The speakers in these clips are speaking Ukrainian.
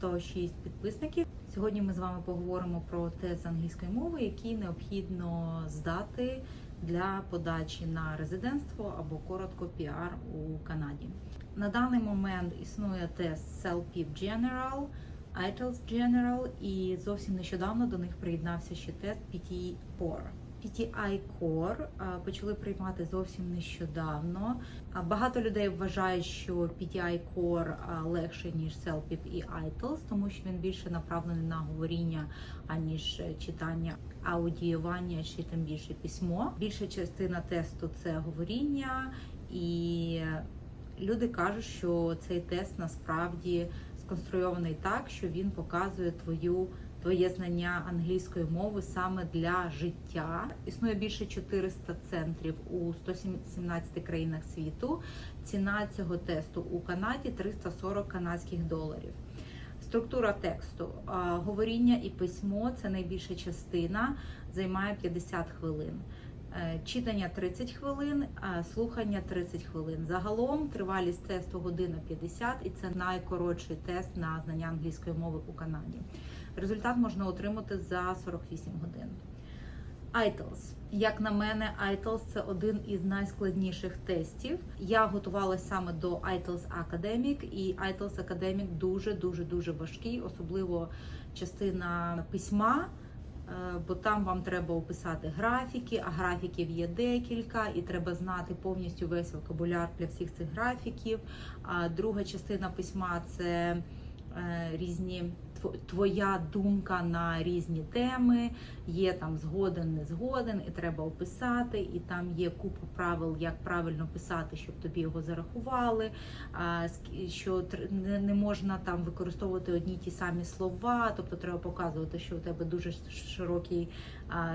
106 підписників. Сьогодні ми з вами поговоримо про тест англійської мови, який необхідно здати для подачі на резидентство або коротко піар у Канаді. На даний момент існує тест CELPIP General, IELTS General і зовсім нещодавно до них приєднався ще тест PTE Core. PTI Core почали приймати зовсім нещодавно. Багато людей вважають, що PTI Core легше ніж CELPIP і IELTS, тому що він більше направлений на говоріння, аніж читання, аудіювання чи тим більше письмо. Більша частина тесту це говоріння, і люди кажуть, що цей тест насправді сконструйований так, що він показує твою твоє знання англійської мови саме для життя. Існує більше 400 центрів у 117 країнах світу. Ціна цього тесту у Канаді 340 канадських доларів. Структура тексту говоріння і письмо це найбільша частина, займає 50 хвилин. Е, Читання 30 хвилин, слухання 30 хвилин. Загалом тривалість тесту година 50 і це найкоротший тест на знання англійської мови у Канаді. Результат можна отримати за 48 годин. IELTS. Як на мене, IELTS – це один із найскладніших тестів. Я готувалася саме до IELTS Academic, і IELTS Academic дуже дуже дуже важкий, особливо частина письма. е, Бо там вам треба описати графіки, а графіків є декілька, і треба знати повністю весь вокабуляр для всіх цих графіків. А друга частина письма це е, різні твоя думка на різні теми. Є там згоден, не згоден, і треба описати. І там є купа правил, як правильно писати, щоб тобі його зарахували. Що не, можна там використовувати одні ті самі слова, тобто треба показувати, що у тебе дуже широкий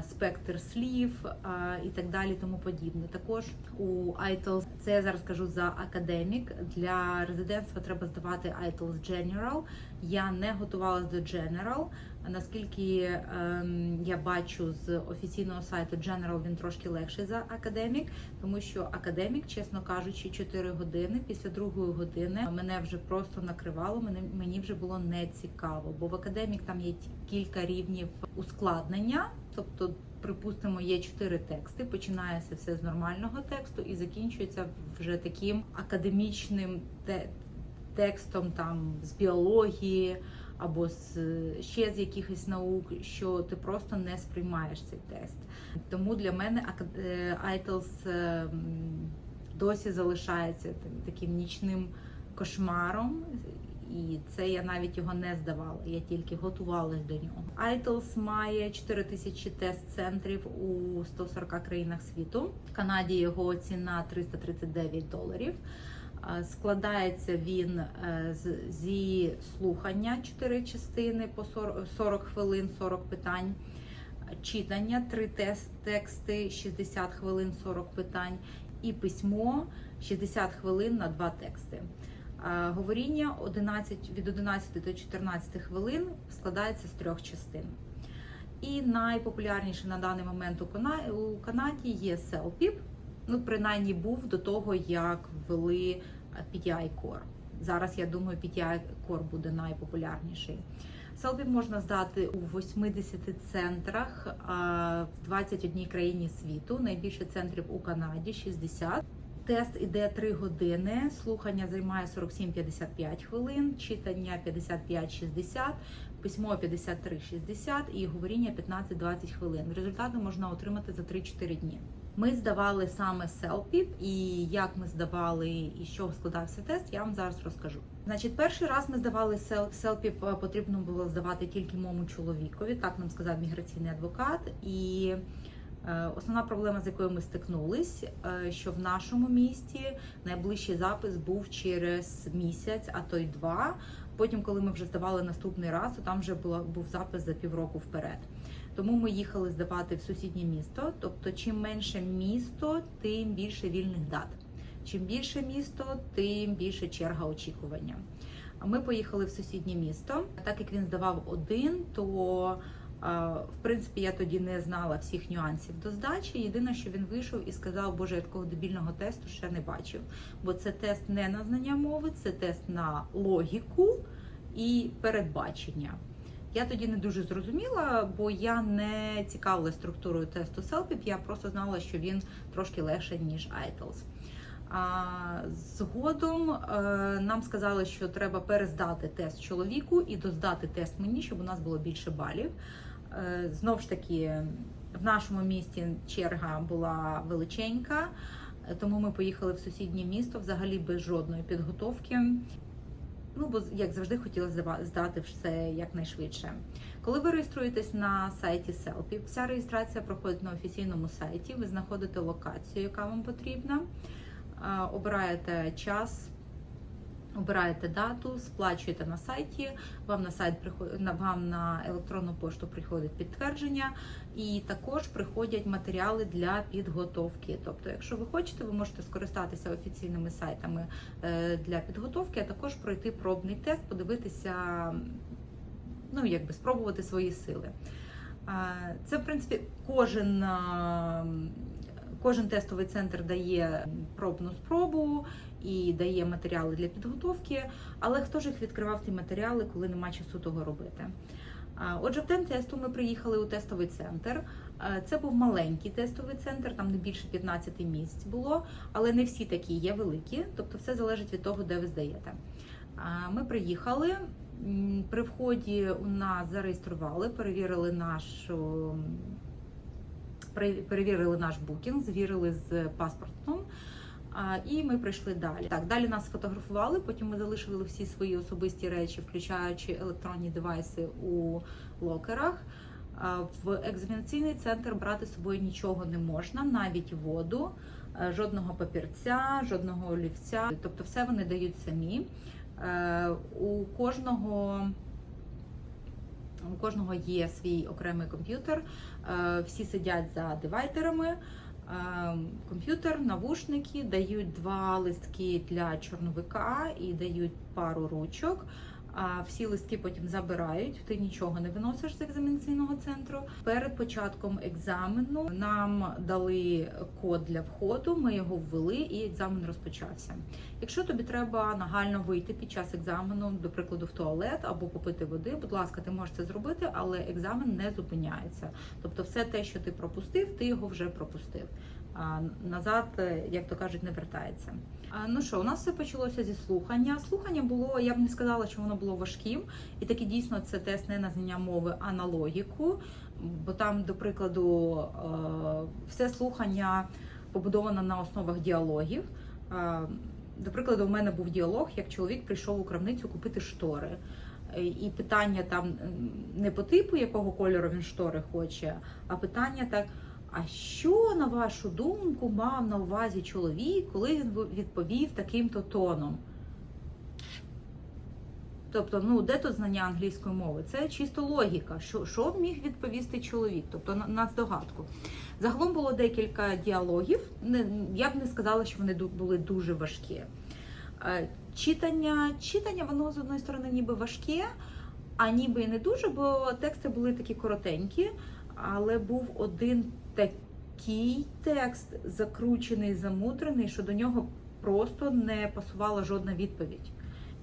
спектр слів і так далі, тому подібне. Також у IELTS, це я зараз кажу за академік. Для резидентства треба здавати IELTS General. Я не готувалася до General. Наскільки ем, я бачу з офіційного сайту General, він трошки легший за академік, тому що академік, чесно кажучи, 4 години після другої години мене вже просто накривало. Мене мені вже було не цікаво, бо в академік там є кілька рівнів ускладнення, тобто. Припустимо, є чотири тексти. Починається все з нормального тексту і закінчується вже таким академічним те- текстом там з біології або з ще з якихось наук, що ти просто не сприймаєш цей тест. Тому для мене е, IELTS е, досі залишається та- таким нічним кошмаром. І це я навіть його не здавала, я тільки готувалась до нього. IELTS має 4 тисячі тест-центрів у 140 країнах світу. В Канаді його ціна 339 доларів. Складається він е, зі слухання 4 частини по 40 40 хвилин, 40 питань. Читання 3 тексти, 60 хвилин, 40 питань. І письмо 60 хвилин на 2 тексти. Говоріння 11, від 11 до 14 хвилин складається з трьох частин. І найпопулярніший на даний момент у Канаді є CELPIP. Ну, принаймні був до того, як ввели PTI Core. Зараз я думаю, PTI Core буде найпопулярніший. CELPIP можна здати у 80 центрах в 21 країні світу. Найбільше центрів у Канаді 60. Тест іде 3 години, слухання займає 47-55 хвилин, читання 55-60, письмо 53-60 і говоріння 15-20 хвилин. Результати можна отримати за 3-4 дні. Ми здавали саме CELPIP, і як ми здавали і чого складався тест, я вам зараз розкажу. Значить, перший раз ми здавали сел- CELPIP, е, потрібно було здавати тільки моєму чоловікові, так нам сказав міграційний адвокат. І е, основна проблема, з якою ми стикнулись, е, що в нашому місті найближчий запис був через місяць, а то й два. Потім, коли ми вже здавали наступний раз, то там вже була був запис за півроку вперед. Тому ми їхали здавати в сусіднє місто. Тобто, чим менше місто, тим більше вільних дат. Чим більше місто, тим більше черга очікування. Ми поїхали в сусіднє місто. Так як він здавав один, то в принципі я тоді не знала всіх нюансів до здачі. Єдине, що він вийшов і сказав, боже, я такого дебільного тесту ще не бачив. Бо це тест не на знання мови, це тест на логіку і передбачення. Я тоді не дуже зрозуміла, бо я не цікавила структурою тесту CELPIP, я просто знала, що він трошки легше, ніж IELTS. А згодом е, нам сказали, що треба перездати тест чоловіку і доздати тест мені, щоб у нас було більше балів. Е, Знов ж таки, в нашому місті черга була величенька, е, тому ми поїхали в сусіднє місто взагалі без жодної підготовки. Ну, бо як завжди хотіла здати все якнайшвидше. Коли ви реєструєтесь на сайті Селпі, вся реєстрація проходить на офіційному сайті. Ви знаходите локацію, яка вам потрібна, обираєте час, обираєте дату, сплачуєте на сайті. Вам на сайт вам на електронну пошту приходить підтвердження, і також приходять матеріали для підготовки. Тобто, якщо ви хочете, ви можете скористатися офіційними сайтами е, для підготовки, а також пройти пробний тест, подивитися, ну якби спробувати свої сили. Це, в принципі, кожен, кожен тестовий центр дає пробну спробу і дає матеріали для підготовки, але хто ж їх відкривав ті матеріали, коли нема часу того робити? Отже, в день тесту ми приїхали у тестовий центр. Це був маленький тестовий центр, там не більше 15 місць було, але не всі такі є великі, тобто все залежить від того, де ви здаєте. Ми приїхали. При вході у нас зареєстрували, перевірили пере- перевірили наш букінг, звірили з паспортом. І ми прийшли далі. Так, далі нас сфотографували. Потім ми залишили всі свої особисті речі, включаючи електронні девайси у локерах. В екзаменаційний центр брати з собою нічого не можна, навіть воду, е, жодного папірця, жодного олівця. Тобто, все вони дають самі. Е, У кожного. У кожного є свій окремий комп'ютер, Е, всі сидять за девайдерами. Е, Комп'ютер, навушники, дають два листки для чорновика і дають пару ручок. А всі листки потім забирають. Ти нічого не виносиш з екзаменаційного центру. Перед початком екзамену нам дали код для входу. Ми його ввели, і екзамен розпочався. Якщо тобі треба нагально вийти під час екзамену, до прикладу, в туалет або попити води, будь ласка, ти можеш це зробити, але екзамен не зупиняється. Тобто, все те, що ти пропустив, ти його вже пропустив. Назад, е, як то кажуть, не вертається. Ну що, у нас все почалося зі слухання. Слухання було, я б не сказала, що воно було важким, і таки дійсно це тест не на знання мови, а на логіку. Бо там, до прикладу, е, все слухання побудовано на основах діалогів. Е, До прикладу, у мене був діалог, як чоловік прийшов у крамницю купити штори. І питання там не по типу, якого кольору він штори хоче, а питання так. А що, на вашу думку, мав на увазі чоловік, коли він відповів таким-то тоном? Тобто, ну де тут знання англійської мови? Це чисто логіка. Що, що міг відповісти чоловік? Тобто на, на здогадку. Загалом було декілька діалогів. Не, я б не сказала, що вони були дуже важкі. Е, Читання, читання, воно з одної сторони ніби важке, а ніби і не дуже, бо тексти були такі коротенькі, але був один такий текст закручений, замутрений, що до нього просто не пасувала жодна відповідь.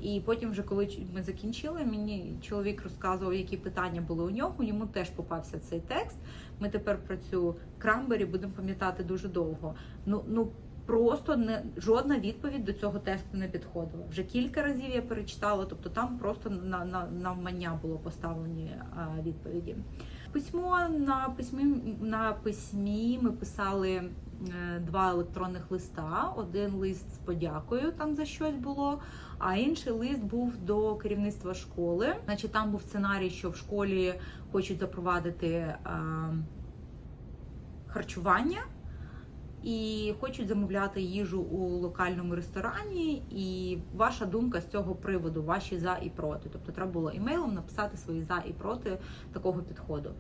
І потім, вже коли ми закінчили, мені чоловік розказував, які питання були у нього. Йому теж попався цей текст. Ми тепер про цю крамбері будемо пам'ятати дуже довго. Ну ну просто не жодна відповідь до цього тексту не підходила. Вже кілька разів я перечитала, тобто там просто на, на навмання було поставлені а, відповіді. Письмо на письмі на письмі ми писали е, два електронних листа. Один лист з подякою там за щось було, а інший лист був до керівництва школи. Значить, там був сценарій, що в школі хочуть запровадити е, харчування. І хочуть замовляти їжу у локальному ресторані, і ваша думка з цього приводу, ваші за і проти. Тобто треба було імейлом написати свої за і проти такого підходу.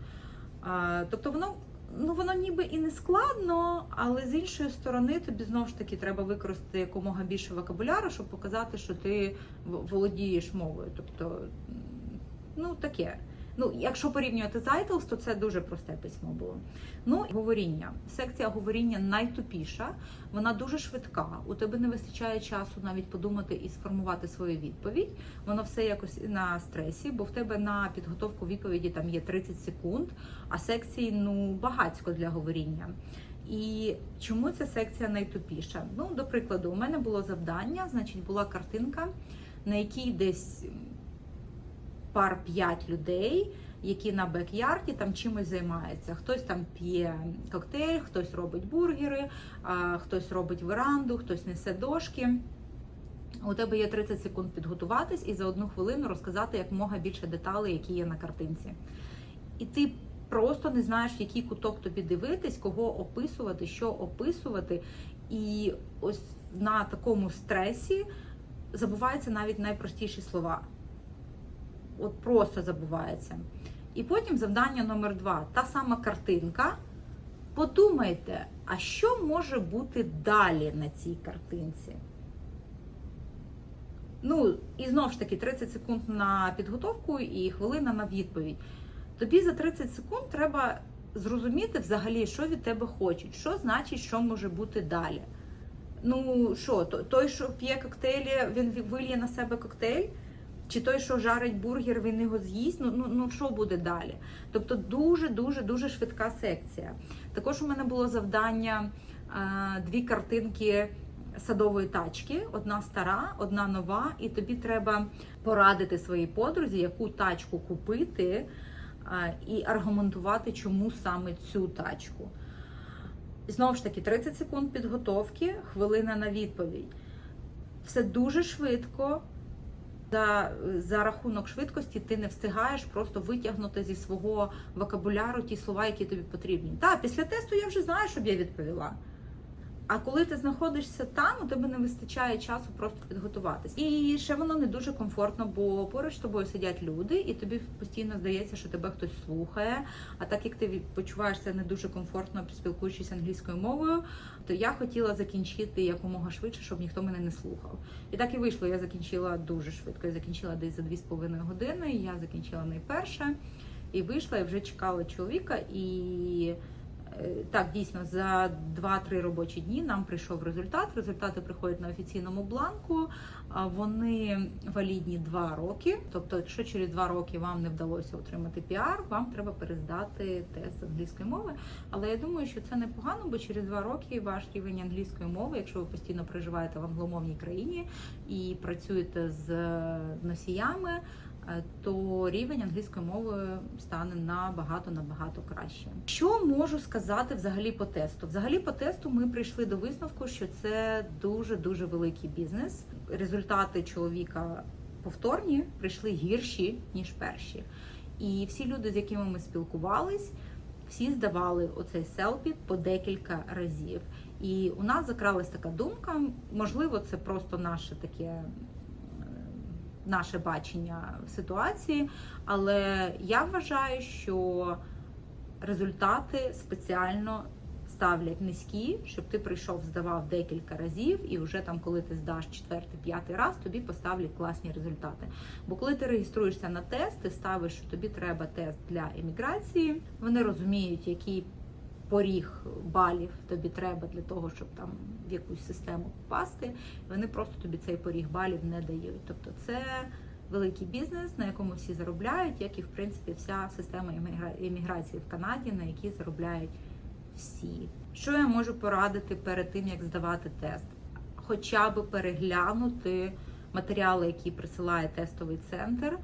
Тобто воно ну воно ніби і не складно, але з іншої сторони тобі знову ж таки треба використати якомога більше вокабуляру, щоб показати, що ти володієш мовою. Тобто, ну таке. Ну, якщо порівнювати з IELTS, то це дуже просте письмо було. Ну, говоріння. Секція говоріння найтупіша, вона дуже швидка. У тебе не вистачає часу навіть подумати і сформувати свою відповідь. Воно все якось на стресі, бо в тебе на підготовку відповіді там є 30 секунд, а секцій ну багатько для говоріння. І чому ця секція найтупіша? Ну, до прикладу, у мене було завдання, значить, була картинка, на якій десь пар 5 людей, які на бек-ярді там чимось займаються. Хтось там п'є коктейль, хтось робить бургери, хтось робить веранду, хтось несе дошки. У тебе є 30 секунд підготуватись і за одну хвилину розказати як мога більше деталей, які є на картинці. І ти просто не знаєш, в який куток тобі дивитись, кого описувати, що описувати. І ось на такому стресі забуваються навіть найпростіші слова. От просто забувається. І потім завдання номер два. Та сама картинка. Подумайте, а що може бути далі на цій картинці? Ну, і знову ж таки, 30 секунд на підготовку і хвилина на відповідь. Тобі за 30 секунд треба зрозуміти взагалі, що від тебе хочуть, що значить, що може бути далі. Ну що, той, що п'є коктейлі, він вильє на себе коктейль? Чи той, що жарить бургер, він його з'їсть? Ну, ну, ну що буде далі? Тобто дуже дуже дуже швидка секція. Також у мене було завдання дві картинки садової тачки: одна стара, одна нова, і тобі треба порадити своїй подрузі, яку тачку купити, і аргументувати, чому саме цю тачку. Знову ж таки, 30 секунд підготовки, хвилина на відповідь. Все дуже швидко. За, за рахунок швидкості ти не встигаєш просто витягнути зі свого вокабуляру ті слова, які тобі потрібні. Так, після тесту я вже знаю, щоб я відповіла. А коли ти знаходишся там, у тебе не вистачає часу просто підготуватись. І ще воно не дуже комфортно, бо поруч з тобою сидять люди, і тобі постійно здається, що тебе хтось слухає. А так як ти почуваєшся не дуже комфортно, спілкуючись англійською мовою, то я хотіла закінчити якомога швидше, щоб ніхто мене не слухав. І так і вийшло. Я закінчила дуже швидко. Я закінчила десь за 2,5 години. Я закінчила найперше і вийшла, і вже чекала чоловіка. І так, дійсно, за 2-3 робочі дні нам прийшов результат. Результати приходять на офіційному бланку. Вони валідні 2 роки. Тобто, якщо через 2 роки вам не вдалося отримати піар, вам треба перездати тест англійської мови. Але я думаю, що це непогано, бо через 2 роки ваш рівень англійської мови, якщо ви постійно проживаєте в англомовній країні і працюєте з носіями, е, то рівень англійської мови стане набагато набагато краще. Що можу сказати взагалі по тесту? Взагалі по тесту ми прийшли до висновку, що це дуже дуже великий бізнес. Результати чоловіка повторні прийшли гірші ніж перші. І всі люди, з якими ми спілкувались, всі здавали оцей селпіт по декілька разів. І у нас закралась така думка, можливо, це просто наше таке. Наше бачення ситуації, але я вважаю, що результати спеціально ставлять низькі, щоб ти прийшов, здавав декілька разів, і вже там, коли ти здаш четвертий, п'ятий раз, тобі поставлять класні результати. Бо коли ти реєструєшся на тест, ти ставиш, що тобі треба тест для імміграції, вони розуміють, який поріг балів тобі треба для того, щоб там в якусь систему попасти. Вони просто тобі цей поріг балів не дають. Тобто це великий бізнес, на якому всі заробляють, як і в принципі вся система імміграції в Канаді, на якій заробляють всі. Що я можу порадити перед тим, як здавати тест? Хоча б переглянути матеріали, які присилає тестовий центр,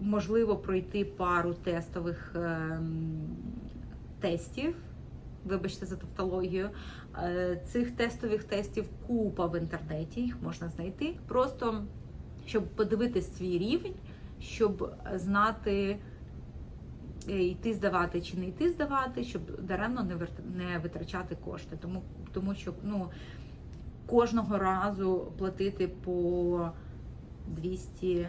можливо, пройти пару тестових ем, тестів. Вибачте за тавтологію. Е, Цих тестових тестів купа в інтернеті, їх можна знайти. Просто щоб подивитись свій рівень, щоб знати, е, йти здавати чи не йти здавати, щоб даремно не витрачати кошти. Тому, тому що ну, кожного разу платити по 200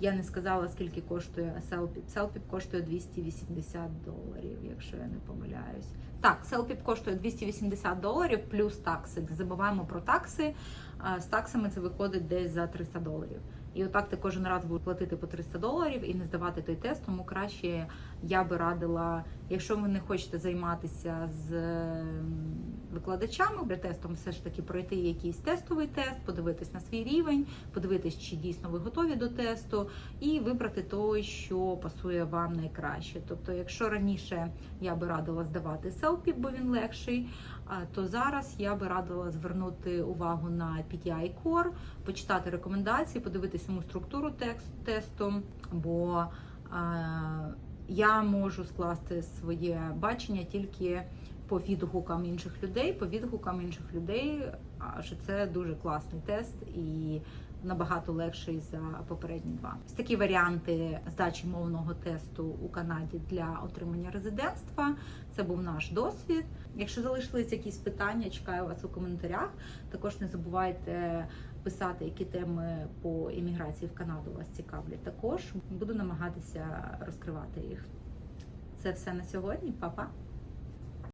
я не сказала, скільки коштує Селпіп. Селпіп коштує 280 доларів, якщо я не помиляюсь. Так, Селпіп коштує 280 доларів плюс такси. Не забуваємо про такси. З таксами це виходить десь за 300 доларів. І отак ти кожен раз будеш платити по 300 доларів і не здавати той тест. Тому краще я би радила, якщо ви не хочете займатися з викладачами при тестом, все ж таки пройти якийсь тестовий тест, подивитись на свій рівень, подивитись, чи дійсно ви готові до тесту, і вибрати той, що пасує вам найкраще. Тобто, якщо раніше я би радила здавати селпі, бо він легший, то зараз я би радила звернути увагу на PTI Core, почитати рекомендації, подивитися саму структуру тесту, бо я можу скласти своє бачення тільки по відгукам інших людей, по відгукам інших людей, що це дуже класний тест і набагато легший за попередні два. Ось такі варіанти здачі мовного тесту у Канаді для отримання резидентства. Це був наш досвід. Якщо залишились якісь питання, чекаю вас у коментарях. Також не забувайте писати, які теми по імміграції в Канаду вас цікавлять. Також буду намагатися розкривати їх. Це все на сьогодні. Па-па!